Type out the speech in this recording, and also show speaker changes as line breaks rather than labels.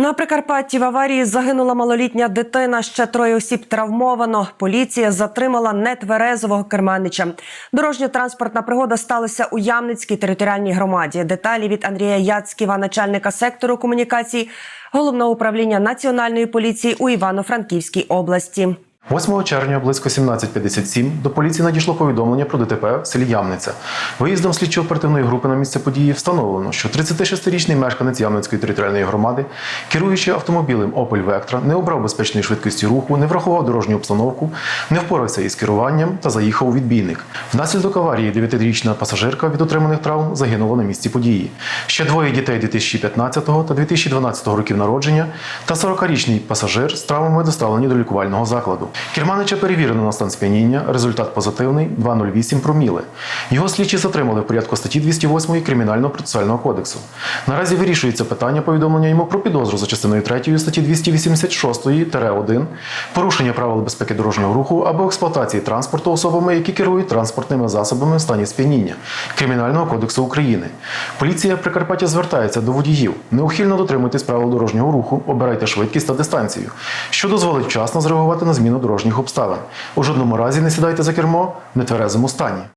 На Прикарпатті в аварії загинула малолітня дитина. Ще троє осіб травмовано. Поліція затримала нетверезового керманича. Дорожньо-транспортна пригода сталася у Ямницькій територіальній громаді. Деталі від Андрія Яцьківа, начальника сектору комунікацій головного управління національної поліції у Івано-Франківській області.
8 червня близько 17.57 до поліції надійшло повідомлення про ДТП в селі Ямниця. Виїздом слідчо-оперативної групи на місце події встановлено, що 36-річний мешканець Ямницької територіальної громади, керуючи автомобілем Opel Vectra, не обрав безпечної швидкості руху, не врахував дорожню обстановку, не впорався із керуванням та заїхав у відбійник. Внаслідок аварії 9-річна пасажирка від отриманих травм загинула на місці події. Ще двоє дітей 2015 та 2012 років народження та 40-річний пасажир з травмами доставлені до лікувального закладу. Керманича перевірено на стан сп'яніння. Результат позитивний 2,08 проміли. Його слідчі затримали в порядку статті 208 Кримінального процесуального кодексу. Наразі вирішується питання повідомлення йому про підозру за частиною 3 статті 286-1 порушення правил безпеки дорожнього руху або експлуатації транспорту особами, які керують транспортними засобами в стані сп'яніння Кримінального кодексу України. Поліція Прикарпаття звертається до водіїв. Неухильно дотримуйтесь правил дорожнього руху, обирайте швидкість та дистанцію, що дозволить вчасно зреагувати на зміну дорожніх обставин. У жодному разі не сідайте за кермо в нетверезому стані.